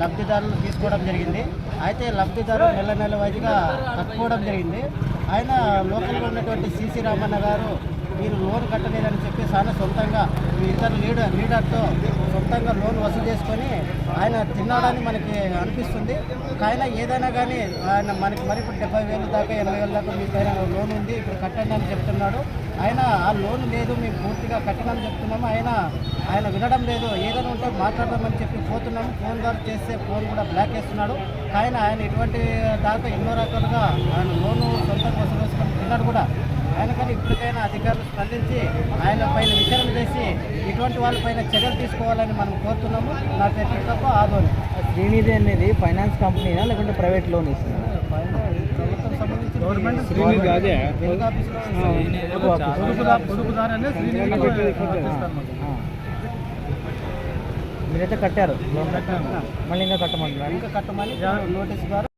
లబ్ధిదారులు తీసుకోవడం జరిగింది. అయితే లబ్ధిదారు నెల నెల వారీగా కట్టుకోవడం జరిగింది. ఆయన లోకల్గా ఉన్నటువంటి సిసి రామన్న గారు మీరు లోన్ కట్టలేదని చెప్పి చాలా సొంతంగా ఇద్దరు లీడర్ లీడర్తో సొంతంగా లోన్ వసూలు చేసుకొని ఆయన తిన్నాడని మనకి అనిపిస్తుంది. ఆయన ఏదైనా కానీ ఆయన మనకి మరి ఇప్పుడు డెబ్బై వేలు దాకా ఎనభై వేల దాకా మీ పైన లోన్ ఉంది ఇప్పుడు కట్టండి అని చెప్తున్నాడు. ఆయన ఆ లోన్ లేదు మేము పూర్తిగా కట్టనని చెప్తున్నాము. ఆయన ఆయన వినడం లేదు. ఏదైనా ఉంటే మాట్లాడదామని చెప్పి పోతున్నాము. ఫోన్ ద్వారా చేస్తే ఫోన్ కూడా బ్లాక్ చేస్తున్నాడు. ఆయన ఆయన ఇటువంటి దాకా ఎన్నో రకాలుగా ఆయన లోను సొంత వసూలు చేసుకొని తిన్నాడు కూడా కానీ ఇప్పటికైనా అధికారులు స్పందించి ఆయన పైన విచారణ చేసి ఇటువంటి వాళ్ళపైన చర్యలు తీసుకోవాలని మనం కోరుతున్నాము. నా పేరు తప్ప ఆదోని. శ్రీనిధి అనేది ఫైనాన్స్ కంపెనీనా లేకుంటే ప్రైవేట్ లోన్ ఇస్తుందా. మీరైతే కట్టారు. లోన్ కట్టారు మళ్ళీ ఇంకా కట్టమంటున్నారు ఇంకా కట్టమని నోటీస్ ద్వారా